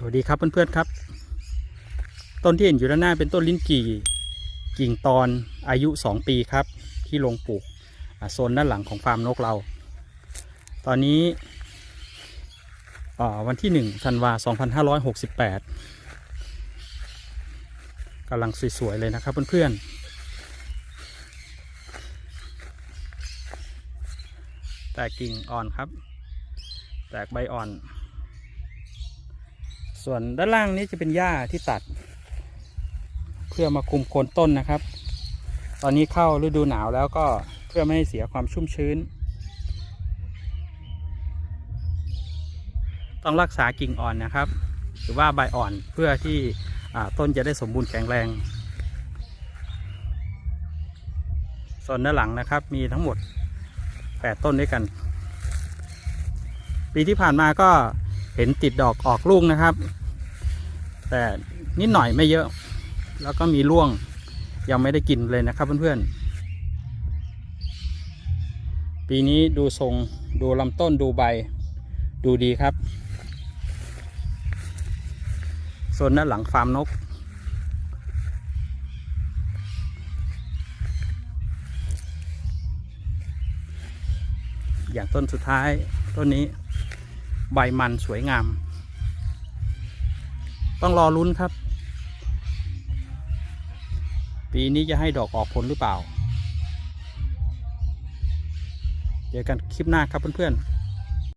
สวัสดีครับเพื่อนๆครับ ต้นที่เห็นอยู่ด้านหน้าเป็นต้นลิ้นกี่กิ่งตอนอายุ 2 ปีครับ ที่ลงปลูกโซนด้านหลังของฟาร์มนกเรา ตอนนี้วันที่1ธันวา2568กำลังสวยๆเลยนะครับเพื่อนๆ แตกกิ่งอ่อนครับ แตกใบอ่อน ส่วนด้านล่างนี้จะเป็นหญ้าที่ตัด เพื่อมาคุมโคนต้นนะครับ ตอนนี้เข้าฤดูหนาวแล้วก็เพื่อไม่ให้เสียความชุ่มชื้น ต้องรักษากิ่งอ่อนนะครับ หรือว่าใบอ่อนเพื่อที่ต้นจะได้สมบูรณ์แข็งแรง ส่วนด้านหลังนะครับมีทั้งหมด 8 ต้นด้วยกัน ปีที่ผ่านมาก็ เห็นติดดอกออกลูกนะครับ แต่นิดหน่อยไม่เยอะ แล้วก็มีร่วงยังไม่ได้กินเลยนะครับเพื่อนๆ ปีนี้ดูทรงดูลำต้นดูใบดูดีครับส่วนด้านหลังฟาร์มนก อย่างต้นสุดท้ายต้นนี้ ใบมันสวยงาม ต้องรอลุ้นครับ ปีนี้จะให้ดอกออกผลหรือเปล่า เดี๋ยวกันคลิปหน้าครับเพื่อนๆ